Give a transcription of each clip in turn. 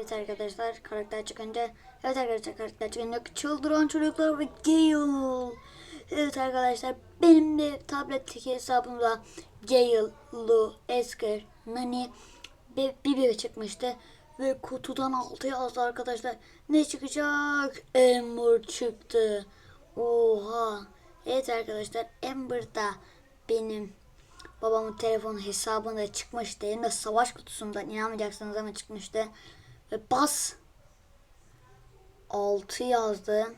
Evet arkadaşlar karakter çıkınca Evet arkadaşlar karakter çıkınca çıldıran çocuklar ve Gale Evet arkadaşlar benim de tabletteki hesabımda Gale, Lu, Esker, Nani ve Bibi çıkmıştı ve kutudan altı yazdı arkadaşlar. Ne çıkacak? Ember çıktı. Oha. Evet arkadaşlar Ember da benim babamın telefon hesabında çıkmıştı. Hem de savaş kutusundan inanmayacaksınız ama çıkmıştı. Ve bas 6 yazdı.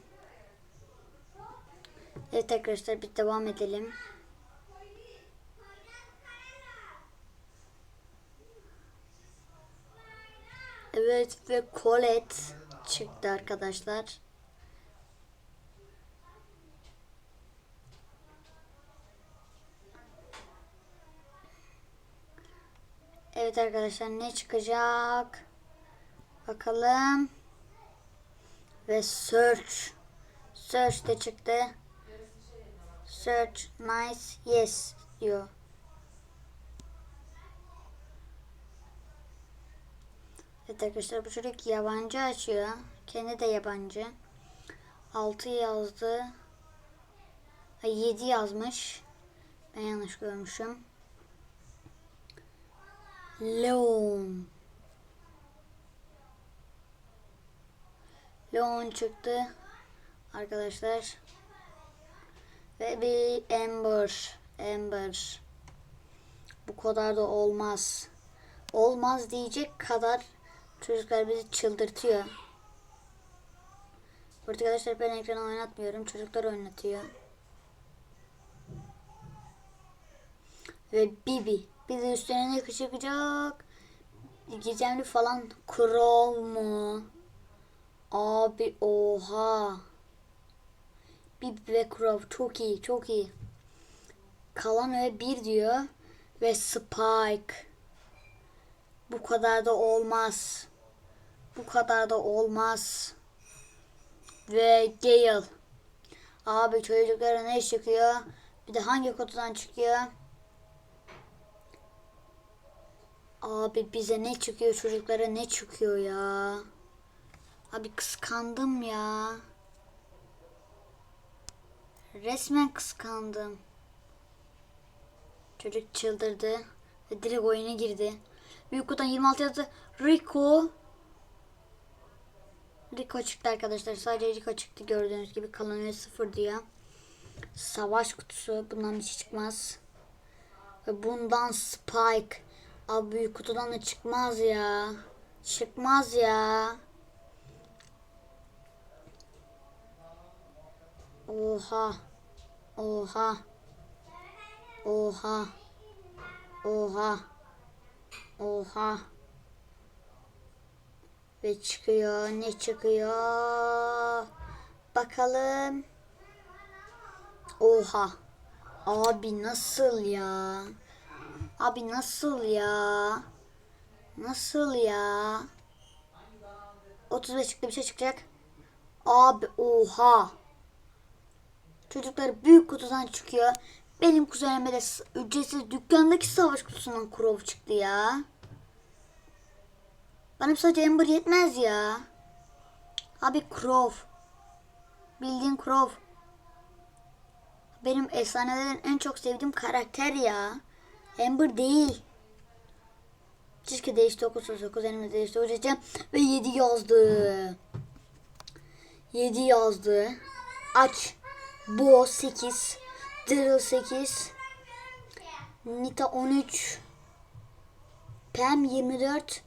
Evet arkadaşlar bir devam edelim. Evet ve Colette çıktı arkadaşlar. Evet arkadaşlar ne çıkacak? Bakalım. Ve search. Search de çıktı. Search nice yes diyor. Evet arkadaşlar bu çocuk yabancı açıyor. Kendi de yabancı. 6 yazdı. 7 yazmış. Ben yanlış görmüşüm. Leon. Leon çıktı. Arkadaşlar. Ve bir Amber. Amber. Bu kadar da olmaz. Olmaz diyecek kadar çocuklar bizi çıldırtıyor. Burada arkadaşlar ben ekranı oynatmıyorum. Çocuklar oynatıyor. Ve Bibi. Bizi üstüne ne çıkacak? Gizemli falan. Crow mu? Abi oha. Ve Crow çok iyi çok iyi. Kalan ve bir diyor. Ve Spike. Bu kadar da olmaz. Bu kadar da olmaz. Ve Gale. Abi çocuklara ne çıkıyor? Bir de hangi kutudan çıkıyor? Abi bize ne çıkıyor çocuklara ne çıkıyor ya? Abi kıskandım ya. Resmen kıskandım. Çocuk çıldırdı ve direkt oyuna girdi. Büyük kutudan 26 yazdı. Rico. Rico çıktı arkadaşlar. Sadece Rico çıktı gördüğünüz gibi. Kalan 0 diyor. Savaş kutusu. Bundan şey çıkmaz. Ve bundan Spike. Abi büyük kutudan da çıkmaz ya. Çıkmaz ya. Oha. Oha. Oha. Oha. Oha. Ve çıkıyor. Ne çıkıyor? Bakalım. Oha. Abi nasıl ya? Abi nasıl ya? Nasıl ya? 35 çıktı bir şey çıkacak. Abi oha. Çocuklar büyük kutudan çıkıyor. Benim kuzenime de ücretsiz dükkandaki savaş kutusundan Crow çıktı ya. Benim sadece Ember yetmez ya. Abi Crow. Bildiğin Crow. Benim efsanelerin en çok sevdiğim karakter ya. Amber değil. Keşke değişti okusun. Kuzenimiz değişti okuyacağım. Ve 7 yazdı. 7 yazdı. Aç. Bo 8. Daryl 8. Nita 13. Pam 24.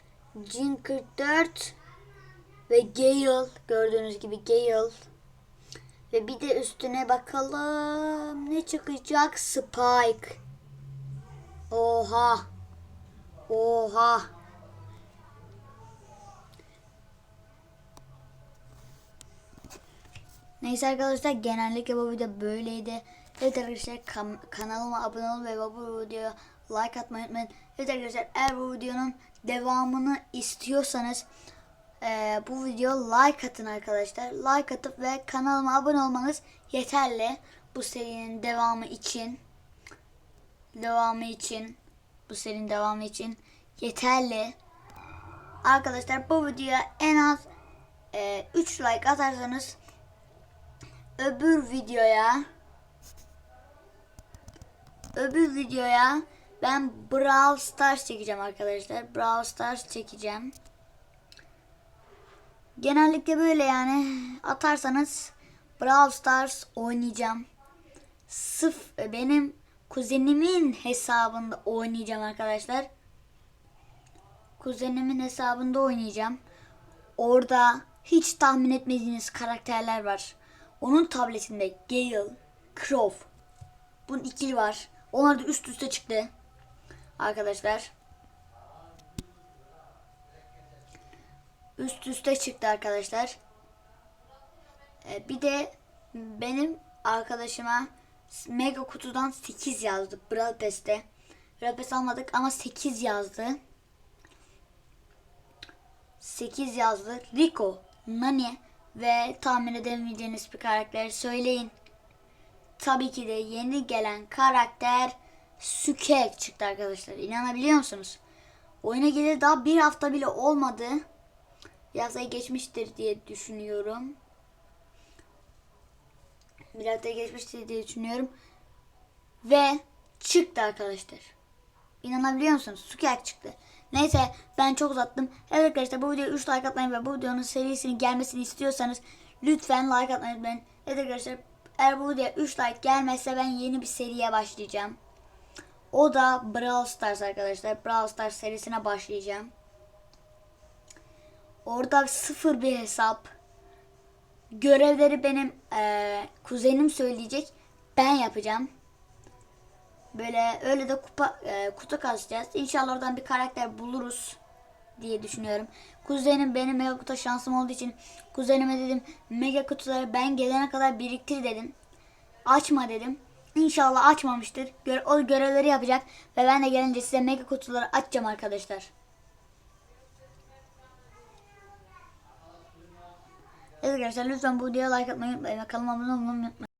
Jin 44. Ve Gale. Gördüğünüz gibi Gale. Ve bir de üstüne bakalım. Ne çıkacak? Spike. Oha. Oha. Neyse arkadaşlar genellikle bu video böyleydi. Evet arkadaşlar kanalıma abone olun ve bu videoya like atmayı unutmayın. Evet arkadaşlar eğer bu videonun devamını istiyorsanız eee, bu video like atın arkadaşlar. Like atıp ve kanalıma abone olmanız yeterli. Bu serinin devamı için. Devamı için. Bu serinin devamı için yeterli. Arkadaşlar bu videoya en az e, 3 like atarsanız öbür videoya öbür videoya ben Brawl Stars çekeceğim arkadaşlar. Brawl Stars çekeceğim. Genellikle böyle yani atarsanız Brawl Stars oynayacağım. Sıf benim kuzenimin hesabında oynayacağım arkadaşlar. Kuzenimin hesabında oynayacağım. Orada hiç tahmin etmediğiniz karakterler var. Onun tabletinde Gale, Crow. Bunun ikili var. Onlar da üst üste çıktı. Arkadaşlar. Üst üste çıktı arkadaşlar. Ee, bir de benim arkadaşıma Mega kutudan 8 yazdı. Brawl Pass'te. Brawl Pass almadık ama 8 yazdı. 8 yazdı. Rico, Nani ve tahmin edemeyeceğiniz bir karakter söyleyin. Tabii ki de yeni gelen karakter Sükek çıktı arkadaşlar. İnanabiliyor musunuz? Oyuna geleli daha bir hafta bile olmadı. Bir haftayı geçmiştir diye düşünüyorum. Bir haftayı geçmiştir diye düşünüyorum. Ve çıktı arkadaşlar. İnanabiliyor musunuz? Sukiyaki çıktı. Neyse ben çok uzattım. Evet arkadaşlar bu videoya 3 like atmayı ve bu videonun serisinin gelmesini istiyorsanız lütfen like atmayı unutmayın. Evet arkadaşlar eğer bu videoya 3 like gelmezse ben yeni bir seriye başlayacağım. O da Brawl Stars arkadaşlar. Brawl Stars serisine başlayacağım. Orada sıfır bir hesap. Görevleri benim eee, kuzenim söyleyecek. Ben yapacağım. Böyle öyle de kupa e, kutu kasacağız. İnşallah oradan bir karakter buluruz diye düşünüyorum. Kuzenim benim mega kutu şansım olduğu için kuzenime dedim mega kutuları ben gelene kadar biriktir dedim. Açma dedim. İnşallah açmamıştır. Gö- o görevleri yapacak ve ben de gelince size mega kutuları açacağım arkadaşlar. Evet arkadaşlar lütfen bu videoya like atmayı unutmayın ve kanalıma abone olmayı unutmayın.